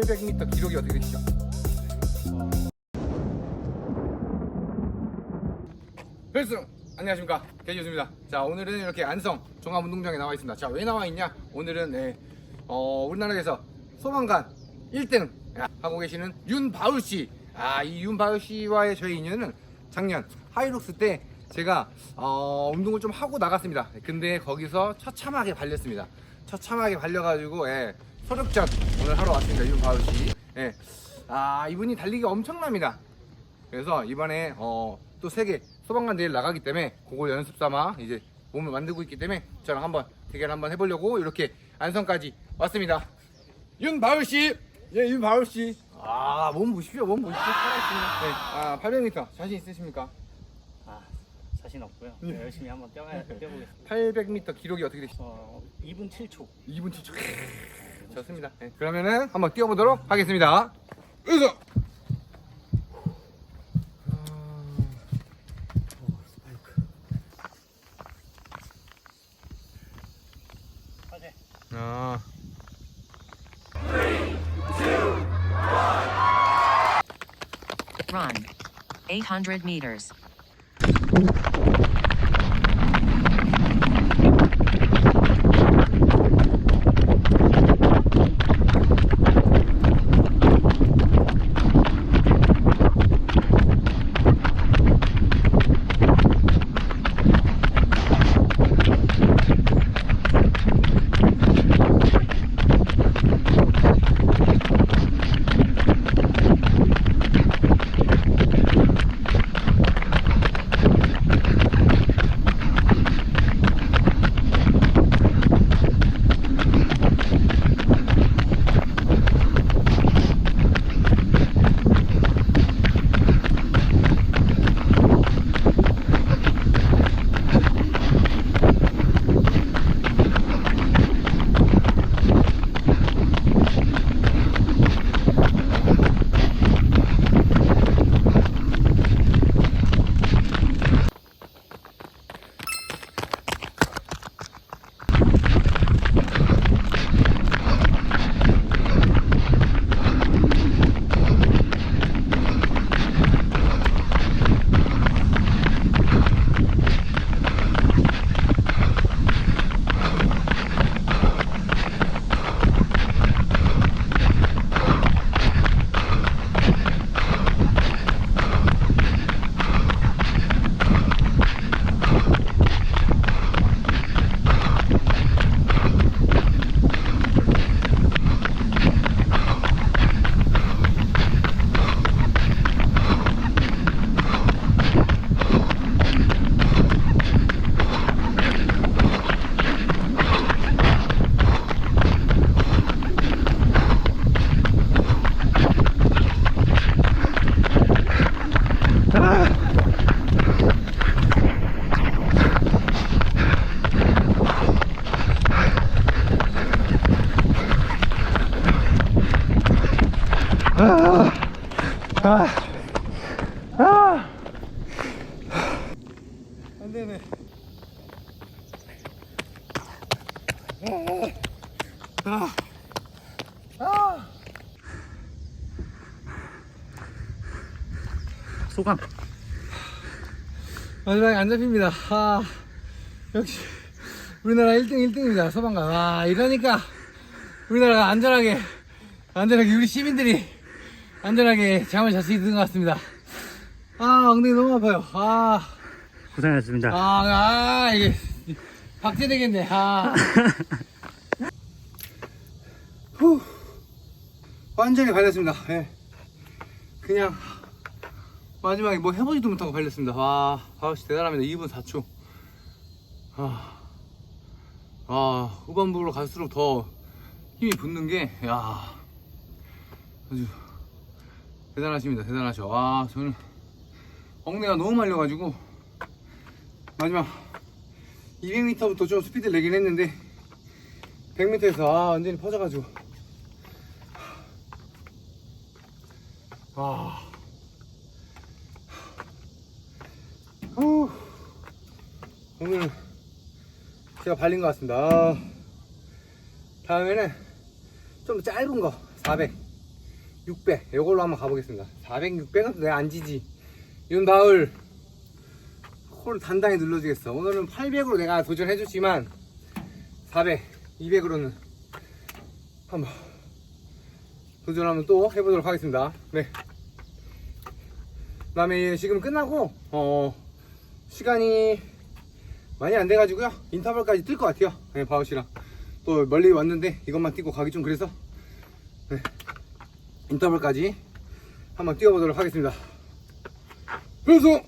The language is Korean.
800m 기록이 어떻게 되시죠? 필승 안녕하십니까 개지우입니다 자 오늘은 이렇게 안성 종합운동장에 나와 있습니다 자 왜 나와 있냐 오늘은 네, 어, 우리나라에서 소방관 1등 하고 계시는 윤바울 씨. 아, 이 윤바울 씨와의 저의 인연은 작년 하이록스 때 제가 어, 운동을 좀 하고 나갔습니다. 근데 거기서 처참하게 발렸습니다. 처참하게 발려가지고 예, 소력전 오늘 하러 왔습니다. 윤바울 씨. 예. 아, 이분이 달리기 엄청납니다. 그래서 이번에 어, 또 세계 소방관 대회를 나가기 때문에 그거 연습 삼아 이제 몸을 만들고 있기 때문에 저랑 한번 대결 한번 해보려고 이렇게 안성까지 왔습니다. 윤바울 씨, 예, 윤바울 씨. 아, 몸 보십시오, 몸 보십시오. 살아있습니다. 네, 아, 800m 자신 있으십니까? 아 자신 없고요. 네. 네, 열심히 한번 뛰어 뛰어보겠습니다. 800m 기록이 어떻게 되시죠? 어 2분 7초. 2분 7초. 좋습니다. 네, 그러면은 한번 뛰어보도록 하겠습니다. 으서. 화제. 아. Run. 800 meters. 안 되네. 아. 아. 소감. 마지막에 안 잡힙니다. 아, 역시 우리나라 1등 1등입니다. 소방관. 와, 이러니까 우리나라가 안전하게 안전하게 우리 시민들이 안전하게 잠을 잘 수 있는 것 같습니다. 아, 엉덩이 너무 아파요. 아, 고생하셨습니다. 아, 아 이게 박제 되겠네. 아. 후, 완전히 발렸습니다. 예. 그냥 마지막에 뭐 해보지도 못하고 발렸습니다. 와, 바우씨 대단합니다. 2분 4초. 아, 아, 후반부로 갈수록 더 힘이 붙는 게, 야, 아주 대단하십니다. 대단하셔. 와, 저는 엉덩이가 너무 말려가지고 마지막 200m부터 좀 스피드를 내긴 했는데 100m에서 아 완전히 퍼져가지고 아 후. 오늘 제가 발린 것 같습니다. 아. 다음에는 좀 짧은 거 400 600 이걸로 한번 가보겠습니다. 400, 600은 내가 안 지지? 윤 바울 홀 단단히 눌러주겠어. 오늘은 800으로 내가 도전해줬지만 400, 200으로는 한번 도전하면 또 해보도록 하겠습니다. 네. 그다음에 지금 끝나고 어 시간이 많이 안 돼가지고요. 인터벌까지 뛸 것 같아요. 네 바우씨랑. 또 멀리 왔는데 이것만 뛰고 가기 좀 그래서 네, 인터벌까지 한번 뛰어보도록 하겠습니다. 그래서